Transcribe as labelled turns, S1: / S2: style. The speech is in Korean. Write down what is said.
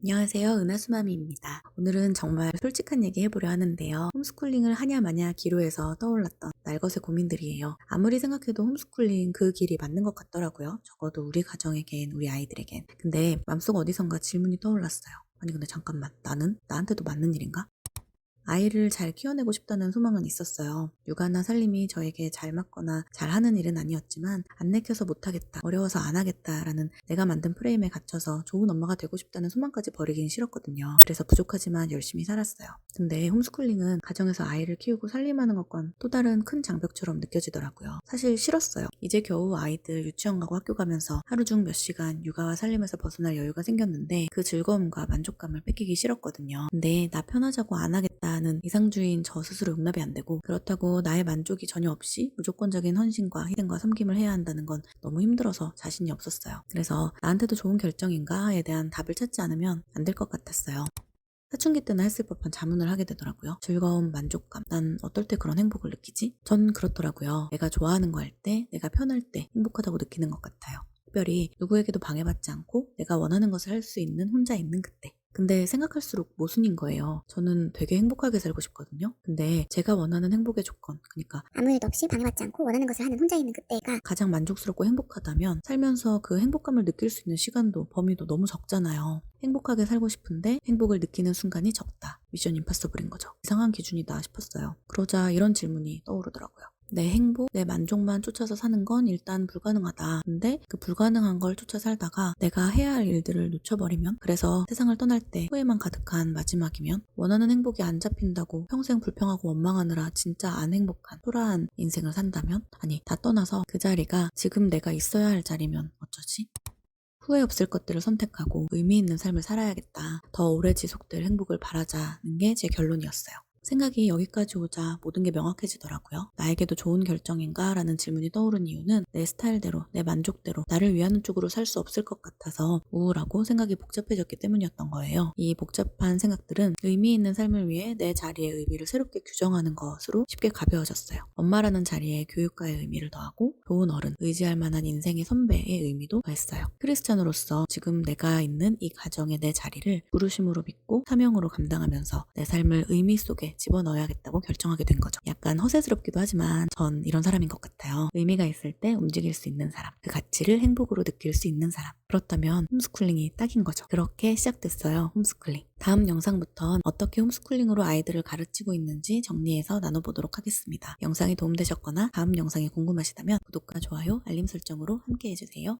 S1: 안녕하세요. 은하수마미입니다. 오늘은 정말 솔직한 얘기 해보려 하는데요. 홈스쿨링을 하냐 마냐 기로에서 떠올랐던 날것의 고민들이에요. 아무리 생각해도 홈스쿨링 그 길이 맞는 것 같더라고요. 적어도 우리 가정에겐, 우리 아이들에겐. 근데 맘속 어디선가 질문이 떠올랐어요. 아니 근데 잠깐만 나는? 나한테도 맞는 일인가? 아이를 잘 키워내고 싶다는 소망은 있었어요. 육아나 살림이 저에게 잘 맞거나 잘하는 일은 아니었지만 안 내켜서 못하겠다, 어려워서 안 하겠다라는 내가 만든 프레임에 갇혀서 좋은 엄마가 되고 싶다는 소망까지 버리긴 싫었거든요. 그래서 부족하지만 열심히 살았어요. 근데 홈스쿨링은 가정에서 아이를 키우고 살림하는 것과는 또 다른 큰 장벽처럼 느껴지더라고요. 사실 싫었어요. 이제 겨우 아이들 유치원 가고 학교 가면서 하루 중 몇 시간 육아와 살림에서 벗어날 여유가 생겼는데 그 즐거움과 만족감을 뺏기기 싫었거든요. 근데 나 편하자고 안 하겠다 는 이상주의인 저 스스로 용납이 안 되고 그렇다고 나의 만족이 전혀 없이 무조건적인 헌신과 희생과 섬김을 해야 한다는 건 너무 힘들어서 자신이 없었어요. 그래서 나한테도 좋은 결정인가에 대한 답을 찾지 않으면 안 될 것 같았어요. 사춘기 때나 했을 법한 자문을 하게 되더라고요. 즐거움, 만족감. 난 어떨 때 그런 행복을 느끼지? 전 그렇더라고요. 내가 좋아하는 거 할 때, 내가 편할 때 행복하다고 느끼는 것 같아요. 특별히 누구에게도 방해받지 않고 내가 원하는 것을 할 수 있는 혼자 있는 그때. 근데 생각할수록 모순인 거예요. 저는 되게 행복하게 살고 싶거든요. 근데 제가 원하는 행복의 조건, 그러니까
S2: 아무 일도 없이 방해받지 않고 원하는 것을 하는 혼자 있는 그때가
S1: 가장 만족스럽고 행복하다면 살면서 그 행복감을 느낄 수 있는 시간도 범위도 너무 적잖아요. 행복하게 살고 싶은데 행복을 느끼는 순간이 적다. 미션 임파서블인 거죠. 이상한 기준이다 싶었어요. 그러자 이런 질문이 떠오르더라고요. 내 행복, 내 만족만 쫓아서 사는 건 일단 불가능하다. 근데 그 불가능한 걸 쫓아 살다가 내가 해야 할 일들을 놓쳐버리면 그래서 세상을 떠날 때 후회만 가득한 마지막이면 원하는 행복이 안 잡힌다고 평생 불평하고 원망하느라 진짜 안 행복한 초라한 인생을 산다면 아니 다 떠나서 그 자리가 지금 내가 있어야 할 자리면 어쩌지? 후회 없을 것들을 선택하고 의미 있는 삶을 살아야겠다. 더 오래 지속될 행복을 바라자는 게 제 결론이었어요. 생각이 여기까지 오자 모든 게 명확해지더라고요. 나에게도 좋은 결정인가? 라는 질문이 떠오른 이유는 내 스타일대로, 내 만족대로, 나를 위하는 쪽으로 살 수 없을 것 같아서 우울하고 생각이 복잡해졌기 때문이었던 거예요. 이 복잡한 생각들은 의미 있는 삶을 위해 내 자리의 의미를 새롭게 규정하는 것으로 쉽게 가벼워졌어요. 엄마라는 자리에 교육가의 의미를 더하고 좋은 어른, 의지할 만한 인생의 선배의 의미도 더했어요. 크리스찬으로서 지금 내가 있는 이 가정의 내 자리를 부르심으로 믿고 사명으로 감당하면서 내 삶을 의미 속에 집어넣어야겠다고 결정하게 된 거죠. 약간 허세스럽기도 하지만 전 이런 사람인 것 같아요. 의미가 있을 때 움직일 수 있는 사람, 그 가치를 행복으로 느낄 수 있는 사람. 그렇다면 홈스쿨링이 딱인 거죠. 그렇게 시작됐어요. 홈스쿨링. 다음 영상부턴 어떻게 홈스쿨링으로 아이들을 가르치고 있는지 정리해서 나눠보도록 하겠습니다. 영상이 도움되셨거나 다음 영상이 궁금하시다면 구독과 좋아요, 알림 설정으로 함께 해주세요.